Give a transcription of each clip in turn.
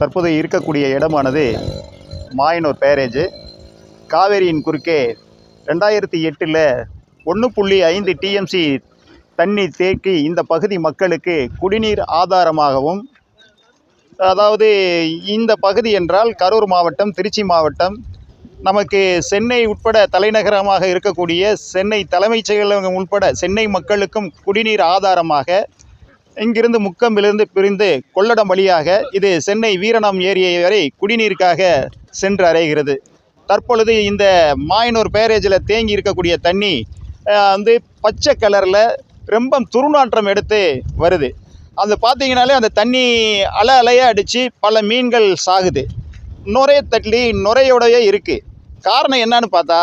தற்போது இருக்கக்கூடிய இடமானது மாயனூர் பேரேஜ். காவேரியின் குறுக்கே ரெண்டாயிரத்தி எட்டில் ஒன்று புள்ளி ஐந்து டிஎம்சி தண்ணி தேக்கி இந்த பகுதி மக்களுக்கு குடிநீர் ஆதாரமாகவும் அதாவது இந்த பகுதி என்றால் கரூர் மாவட்டம் திருச்சி மாவட்டம் நமக்கு சென்னை உட்பட தலைநகரமாக இருக்கக்கூடிய சென்னை தலைமைச் செயலகம் உட்பட சென்னை மக்களுக்கும் குடிநீர் ஆதாரமாக இங்கிருந்து முக்கம்பிலிருந்து பிரிந்து கொள்ளடம் வழியாக இது சென்னை வீரணம் ஏரியை வரை குடிநீருக்காக சென்று அடைகிறது தற்பொழுது இந்த மாயனூர் பேரேஜில் தேங்கி இருக்கக்கூடிய தண்ணி வந்து பச்சை கலரில் ரொம்ப துருநாற்றம் எடுத்து வருது. அது பார்த்தீங்கனாலே அந்த தண்ணி அலை அலையாக அடித்து பல மீன்கள் சாகுது. நுரைய தள்ளி நுரையோடையே இருக்குது காரணம் என்னன்னு பார்த்தா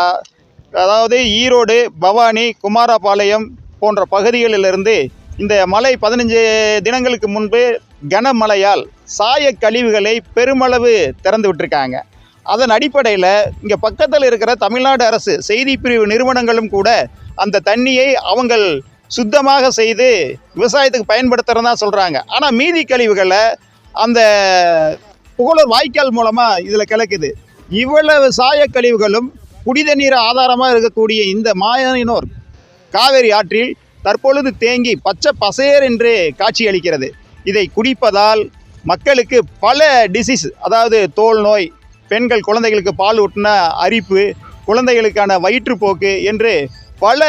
அதாவது ஈரோடு பவானி குமாரபாளையம் போன்ற பகுதிகளிலிருந்து இந்த மழை பதினஞ்சு தினங்களுக்கு முன்பு கனமழையால் சாய கழிவுகளை பெருமளவு திறந்து விட்டுருக்காங்க. அதன் அடிப்படையில் இங்கே பக்கத்தில் இருக்கிற தமிழ்நாடு அரசு செய்தி பிரிவு நிறுவனங்களும் கூட அந்த தண்ணியை அவங்கள் சுத்தமாக செய்து விவசாயத்துக்கு பயன்படுத்துகிறதா சொல்கிறாங்க ஆனால் மீதி கழிவுகளை அந்த புகழூர் வாய்க்கால் மூலமாக இதில் கிளக்குது. இவ்வளவு சாய கழிவுகளும் குடித நீர் ஆதாரமாக இருக்கக்கூடிய இந்த மாயனோர் காவேரி ஆற்றில் தற்பொழுது தேங்கி பச்சை பசேர் என்று காட்சியளிக்கிறது. இதை குடிப்பதால் மக்களுக்கு பல டிசீஸ் அதாவது தோல் நோய் பெண்கள் குழந்தைகளுக்கு பால் ஊட்டின அரிப்பு குழந்தைகளுக்கான வயிற்றுப்போக்கு என்று பல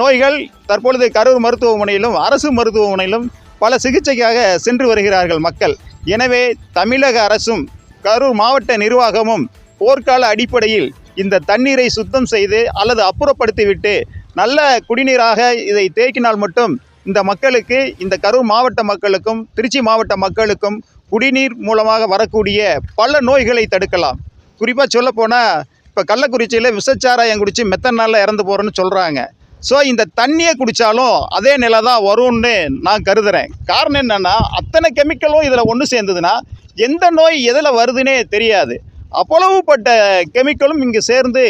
நோய்கள் தற்பொழுது கரூர் மருத்துவமனையிலும் அரசு மருத்துவமனையிலும் பல சிகிச்சைக்காக சென்று வருகிறார்கள் மக்கள். எனவே தமிழக அரசும் கரூர் மாவட்ட நிர்வாகமும் போர்க்கால அடிப்படையில் இந்த தண்ணீரை சுத்தம் செய்து அல்லது அப்புறப்படுத்திவிட்டு நல்ல குடிநீராக இதை தேக்கினால் மட்டும் இந்த மக்களுக்கு இந்த கரூர் மாவட்ட மக்களுக்கும் திருச்சி மாவட்ட மக்களுக்கும் குடிநீர் மூலமாக வரக்கூடிய பல நோய்களை தடுக்கலாம். குறிப்பாக சொல்லப்போனால் இப்போ கள்ளக்குறிச்சியில் விஷச்சாராயம் குடித்து மெத்தன் நாளில் இறந்து போகிறோன்னு சொல்கிறாங்க ஸோ இந்த தண்ணியை குடித்தாலும் அதே நிலை தான் வரும்னு நான் கருதுகிறேன் காரணம் என்னென்னா அத்தனை கெமிக்கலும் இதில் ஒன்று சேர்ந்ததுன்னா எந்த நோய் எதில் வருதுன்னே தெரியாது. அவ்வளவுப்பட்ட கெமிக்கலும் இங்கே சேர்ந்து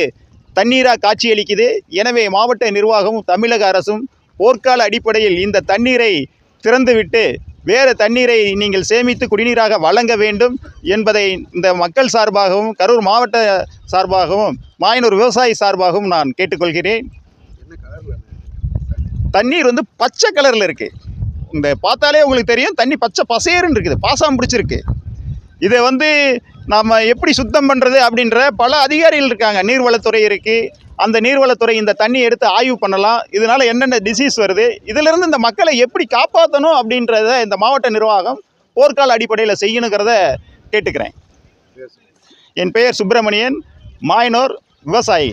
தண்ணீராக காட்சியளிக்குது. எனவே மாவட்ட நிர்வாகமும் தமிழக அரசும் போர்க்கால அடிப்படையில் இந்த தண்ணீரை திறந்துவிட்டு வேறு தண்ணீரை நீங்கள் சேமித்து குடிநீராக வழங்க வேண்டும் என்பதை இந்த மக்கள் சார்பாகவும் கரூர் மாவட்ட சார்பாகவும் மாயனூர் விவசாயி சார்பாகவும் நான் கேட்டுக்கொள்கிறேன். தண்ணீர் வந்து பச்சை கலரில் இருக்குது இந்த பார்த்தாலே உங்களுக்கு தெரியும் தண்ணி பச்சை பசேருன்னு இருக்குது. பாசம் பிடிச்சிருக்கு. இதை வந்து நாம் எப்படி சுத்தம் பண்ணுறது அப்படின்ற பல அதிகாரிகள் இருக்காங்க. நீர்வளத்துறை இருக்குது அந்த நீர்வளத்துறை இந்த தண்ணி எடுத்து ஆய்வு பண்ணலாம். இதனால் என்னென்ன டிசீஸ் வருது? இதிலிருந்து இந்த மக்களை எப்படி காப்பாற்றணும் அப்படின்றத இந்த மாவட்ட நிர்வாகம் போர்க்கால அடிப்படையில் செய்யணுங்கிறத கேட்டுக்கிறேன். என் பெயர் சுப்பிரமணியன். மாயனூர் விவசாயி.